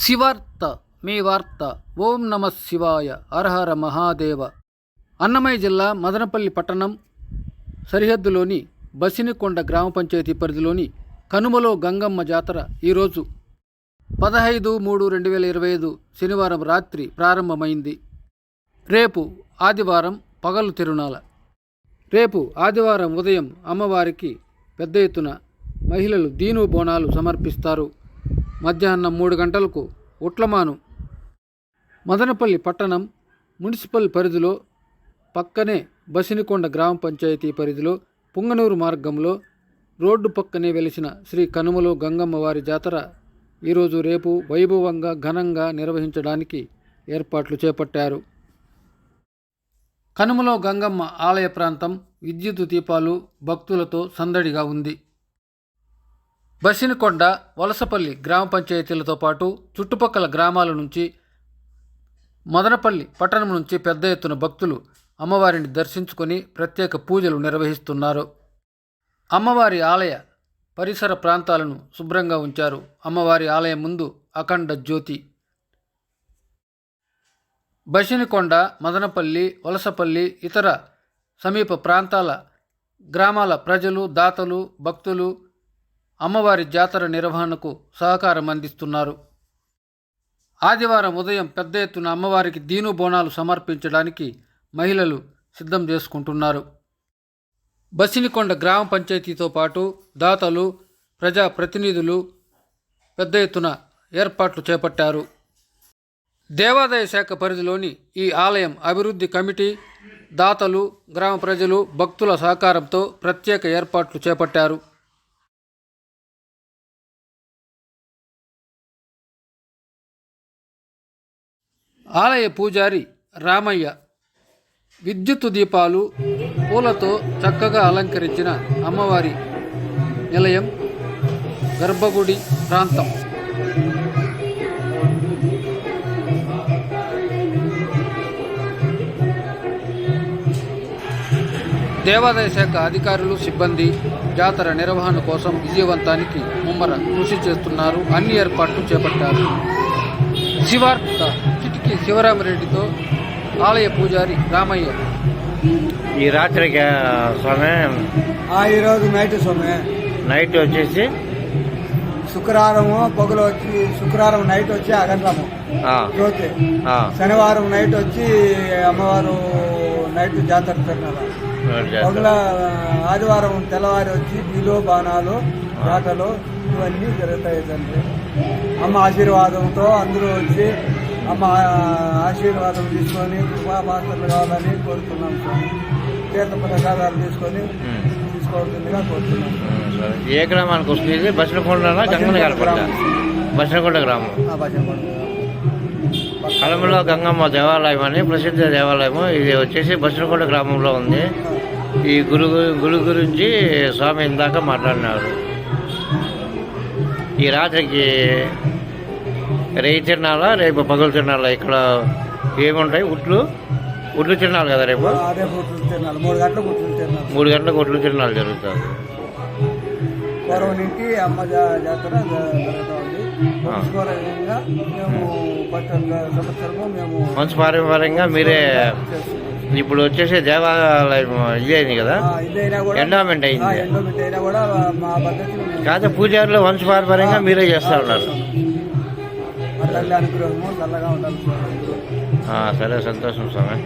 శివార్త మీ వార్త ఓం నమ శివాయ అర్హర మహాదేవ. అన్నమయ్య జిల్లా మదనపల్లి పట్టణం సరిహద్దులోని బసినికొండ గ్రామ పంచాయతీ పరిధిలోని కనుమలో గంగమ్మ జాతర ఈరోజు పదహైదు మూడు రెండు వేల ఇరవై ఐదు శనివారం రాత్రి ప్రారంభమైంది. రేపు ఆదివారం పగలు తిరునాల రేపు ఆదివారం ఉదయం అమ్మవారికి పెద్ద ఎత్తున మహిళలు దీను బోనాలు సమర్పిస్తారు. మధ్యాహ్నం మూడు గంటలకు ఉట్లమాను. మదనపల్లి పట్టణం మున్సిపల్ పరిధిలో పక్కనే బసినికొండ గ్రామ పంచాయతీ పరిధిలో పుంగనూరు మార్గంలో రోడ్డు పక్కనే వెలిసిన శ్రీ కనుమలో గంగమ్మ వారి జాతర ఈరోజు రేపు వైభవంగా ఘనంగా నిర్వహించడానికి ఏర్పాట్లు చేపట్టారు. కనుమలో గంగమ్మ ఆలయ ప్రాంతం విద్యుత్ దీపాలు భక్తులతో సందడిగా ఉంది. బసినకొండ వలసపల్లి గ్రామ పంచాయతీలతో పాటు చుట్టుపక్కల గ్రామాల నుంచి మదనపల్లి పట్టణం నుంచి పెద్ద ఎత్తున భక్తులు అమ్మవారిని దర్శించుకొని ప్రత్యేక పూజలు నిర్వహిస్తున్నారు. అమ్మవారి ఆలయ పరిసర ప్రాంతాలను శుభ్రంగా ఉంచారు. అమ్మవారి ఆలయం ముందు అఖండ జ్యోతి. బసినికొండ మదనపల్లి వలసపల్లి ఇతర సమీప ప్రాంతాల గ్రామాల ప్రజలు దాతలు భక్తులు అమ్మవారి జాతర నిర్వహణకు సహకారం అందిస్తున్నారు. ఆదివారం ఉదయం పెద్ద ఎత్తున అమ్మవారికి దీను బోనాలు సమర్పించడానికి మహిళలు సిద్ధం చేసుకుంటున్నారు. బసినికొండ గ్రామ పంచాయతీతో పాటు దాతలు ప్రజా ప్రతినిధులు పెద్ద ఎత్తున ఏర్పాట్లు చేపట్టారు. దేవాదాయ శాఖ పరిధిలోని ఈ ఆలయం అభివృద్ధి కమిటీ దాతలు గ్రామ ప్రజలు భక్తుల సహకారంతో ప్రత్యేక ఏర్పాట్లు చేపట్టారు. ఆలయ పూజారి రామయ్య విద్యుత్ దీపాలు పూలతో చక్కగా అలంకరించిన అమ్మవారి నిలయం గర్భగుడి ప్రాంతం. దేవాదాయ శాఖ అధికారులు సిబ్బంది జాతర నిర్వహణ కోసం విజయవంతానికి ముమ్మర కృషి చేస్తున్నారు. అన్ని ఏర్పాట్లు చేపట్టారు. శివార్త చిటికి శివరామరెడ్డితో ఆలయ పూజారి రామయ్య. ఈ రాత్రికి స్వామి ఆ ఈరోజు నైట్ స్వామి. నైట్ వచ్చేసి? శుక్రవారం పొగలు వచ్చి శుక్రవారం నైట్ వచ్చి అగంటము ఆ, జ్యోతి ఆ, శనివారం నైట్ వచ్చి అమ్మవారు నైట్ జాతర పొగల ఆదివారం తెల్లవారి వచ్చి బిలో బాణాలు జాతలు ఇవన్నీ జరుగుతాయి తండ్రి. అమ్మ ఆశీర్వాదంతో అందరూ వచ్చి అమ్మ ఆశీర్వాదం తీసుకొని కృపాపాత్రలు కావాలని కోరుతున్నాం స్వామి. తీర్థ ప్రసాదాలు తీసుకొని తీసుకోవాల్సిందిగా కోరుతున్నాం. ఏ గ్రామానికి వస్తుంది? బసినకొండ బసినకొండ గ్రామం. కలమలో గంగమ్మ దేవాలయం అని ప్రసిద్ధ దేవాలయం ఇది వచ్చేసి బసినకొండ గ్రామంలో ఉంది. ఈ గురు గురు గురించి స్వామి ఇందాక మాట్లాడినారు. ఈ రాత్రికి రేయి తిరణాలా రేపు పగలు తిరణాలా ఇక్కడ ఏముంటాయి? ఉట్లు? ఉట్లు తిరణాలు కదా రేపు? మూడు తిరణాలు గంటలకు ఉట్లు తిరణాలు జరుగుతుంది పూర్వం నుంచి అమ్మ జా- జాతర జ- జరుగుతూ ఉంది. వంశపారంగా మేము కొత్త సంవత్సరము మేము వంశపారంపర్యంగా మీరే. ఇప్పుడు వచ్చేసి దేవాలయం ఇదేంది కదా? ఎండోమెంట్ అయింది. కాదు పూజారులు వంశపారంపర్యంగా మీరే చేస్తూ ఉన్నారు. మా తల్లి అనుగ్రహము చల్లగా ఉండాలి సరే సంతోషం స్వామి.